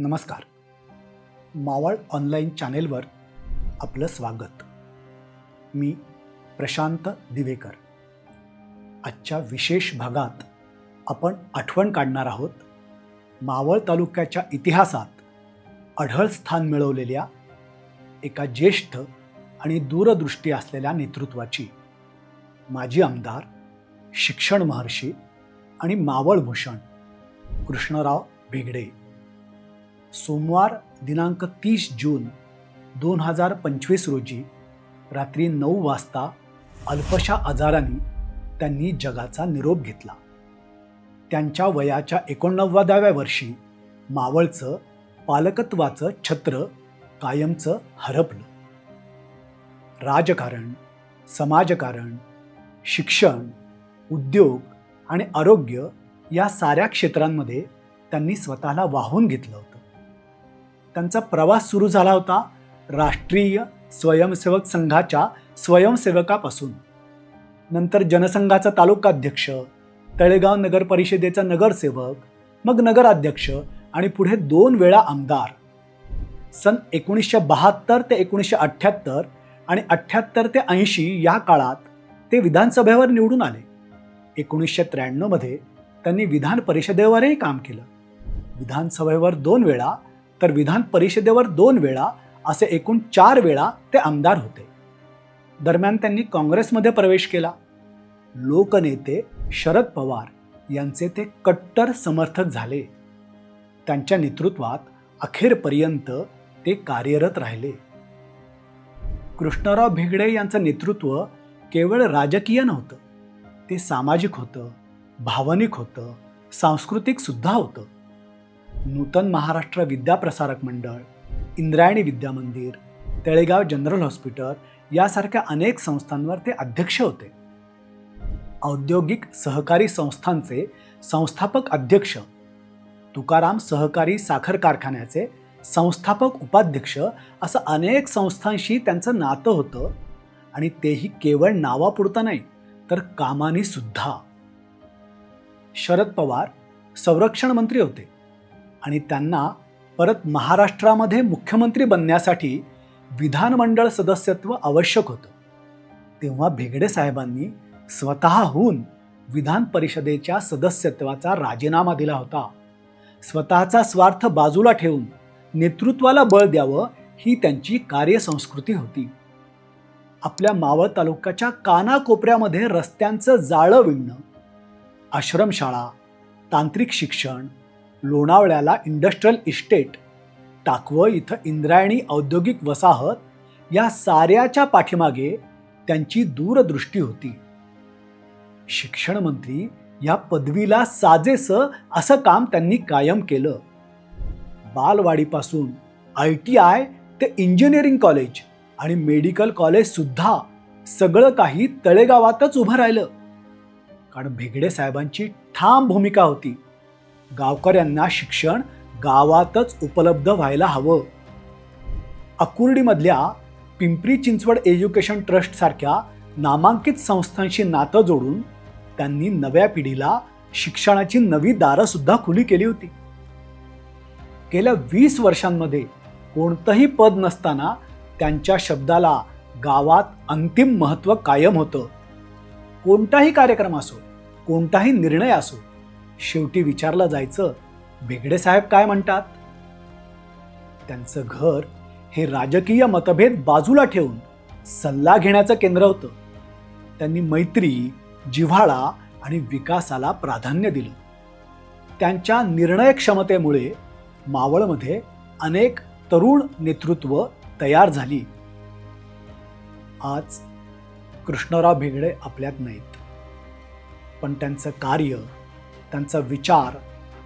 नमस्कार. मावळ ऑनलाईन चॅनेलवर आपलं स्वागत. मी प्रशांत दिवेकर. आजच्या विशेष भागात आपण आठवण काढणार आहोत मावळ तालुक्याच्या इतिहासात अढळ स्थान मिळवलेल्या एका ज्येष्ठ आणि दूरदृष्टी असलेल्या नेतृत्वाची माजी आमदार शिक्षण महर्षी आणि मावळभूषण कृष्णराव भेगडे सोमवार दिनांक तीस जून दोन हजार पंचवीस रोजी रात्री नऊ वाजता अल्पशा आजाराने त्यांनी जगाचा निरोप घेतला. त्यांच्या वयाच्या एकोणनव्वदाव्या वर्षी मावळचं पालकत्वाचं छत्र कायमचं हरपलं. राजकारण समाजकारण शिक्षण उद्योग आणि आरोग्य या साऱ्या क्षेत्रांमध्ये त्यांनी स्वतःला वाहून घेतलं. त्यांचा प्रवास सुरू झाला होता राष्ट्रीय स्वयंसेवक संघाच्या स्वयंसेवकापासून. नंतर जनसंघाचा तालुकाध्यक्ष तळेगाव नगर परिषदेचा नगरसेवक मग नगराध्यक्ष आणि पुढे दोन वेळा आमदार. सन एकोणीसशे बहात्तर ते एकोणीसशे अठ्ठ्याहत्तर आणि अठ्ठ्याहत्तर ते ऐंशी या काळात ते विधानसभेवर निवडून आले. एकोणीसशे त्र्याण्णवमध्ये त्यांनी विधान परिषदेवरही काम केलं. विधानसभेवर दोन वेळा तर विधान परिषदेवर दोन वेळा असे एकूण चार वेळा ते आमदार होते. दरम्यान त्यांनी काँग्रेसमध्ये प्रवेश केला. लोकनेते शरद पवार यांचे ते कट्टर समर्थक झाले. त्यांच्या नेतृत्वात अखेरपर्यंत ते कार्यरत राहिले. कृष्णराव भेगडे यांचं नेतृत्व केवळ राजकीय नव्हतं. ते सामाजिक होतं भावनिक होतं सांस्कृतिकसुद्धा होतं. नूतन महाराष्ट्र विद्याप्रसारक मंडळ इंद्रायणी विद्या मंदिर तळेगाव जनरल हॉस्पिटल यासारख्या अनेक संस्थांवर ते अध्यक्ष होते. औद्योगिक सहकारी संस्थांचे संस्थापक अध्यक्ष तुकाराम सहकारी साखर कारखान्याचे संस्थापक उपाध्यक्ष असं अनेक संस्थांशी त्यांचं नातं होतं आणि तेही केवळ नावापुरतं नाही तर कामानी सुद्धा शरद पवार संरक्षण मंत्री होते. आणि त्यांना परत महाराष्ट्रामध्ये मुख्यमंत्री बनण्यासाठी विधानमंडळ सदस्यत्व आवश्यक होतं. तेव्हा भेगडे साहेबांनी स्वतःहून विधान परिषदेच्या सदस्यत्वाचा राजीनामा दिला होता. स्वतःचा स्वार्थ बाजूला ठेवून नेतृत्वाला बळ द्यावं ही त्यांची कार्यसंस्कृती होती. आपल्या मावळ तालुक्याच्या कानाकोपऱ्यामध्ये रस्त्यांचं जाळं विणणं आश्रमशाळा तांत्रिक शिक्षण लोणावळ्याला इंडस्ट्रियल इस्टेट टाकवं इथं इंद्रायणी औद्योगिक वसाहत या साऱ्याच्या पाठीमागे त्यांची दूरदृष्टी होती. शिक्षण मंत्री या पदवीला साजेसं असं काम त्यांनी कायम केलं. बालवाडीपासून आय टी आय ते इंजिनिअरिंग कॉलेज आणि मेडिकल कॉलेजसुद्धा सगळं काही तळेगावातच उभं राहिलं. कारण भेगडे साहेबांची ठाम भूमिका होती. गावकऱ्यांना शिक्षण गावातच उपलब्ध व्हायला हवं. अकुर्डीमधल्या पिंपरी चिंचवड एज्युकेशन ट्रस्ट सारख्या नामांकित संस्थांशी नातं जोडून त्यांनी नव्या पिढीला शिक्षणाची नवी दारं सुद्धा खुली केली होती. गेल्या वीस वर्षांमध्ये कोणतंही पद नसताना त्यांच्या शब्दाला गावात अंतिम महत्त्व कायम होतं. कोणताही कार्यक्रम असो कोणताही निर्णय असो शेवटी विचारलं जायचं बेगडे साहेब काय म्हणतात? त्यांचं घर हे राजकीय मतभेद बाजूला ठेवून सल्ला घेण्याचं केंद्र होतं. त्यांनी मैत्री जिव्हाळा आणि विकासाला प्राधान्य दिलं. त्यांच्या निर्णय क्षमतेमुळे मावळमध्ये अनेक तरुण नेतृत्व तयार झाली. आज कृष्णराव भेगडे आपल्यात नाहीत. पण त्यांचं कार्य त्यांचा विचार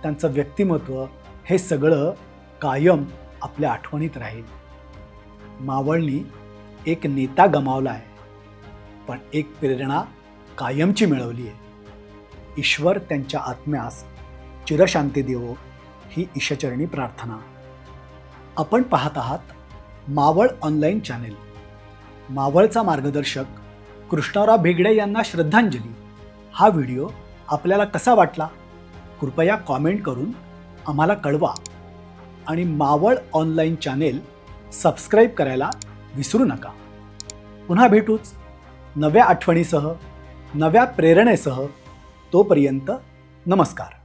त्यांचं व्यक्तिमत्व हे सगळं कायम आपल्या आठवणीत राहील. मावळनी एक नेता गमावला आहे पण एक प्रेरणा कायमची मिळवली आहे ईश्वर त्यांच्या आत्म्यास चिरशांती देवो ही ईशचरणी प्रार्थना. आपण पाहत आहात मावळ ऑनलाईन चॅनेल. मावळचा मार्गदर्शक कृष्णराव भेगडे यांना श्रद्धांजली. हा व्हिडिओ आपल्याला कसा वाटला? कृपया कॉमेंट करून आम्हाला कळवा. आणि मावळ ऑनलाईन चॅनेल सबस्क्राईब करायला विसरू नका. पुन्हा भेटूच नव्या आठवणीसह नव्या प्रेरणेसह तोपर्यंत नमस्कार.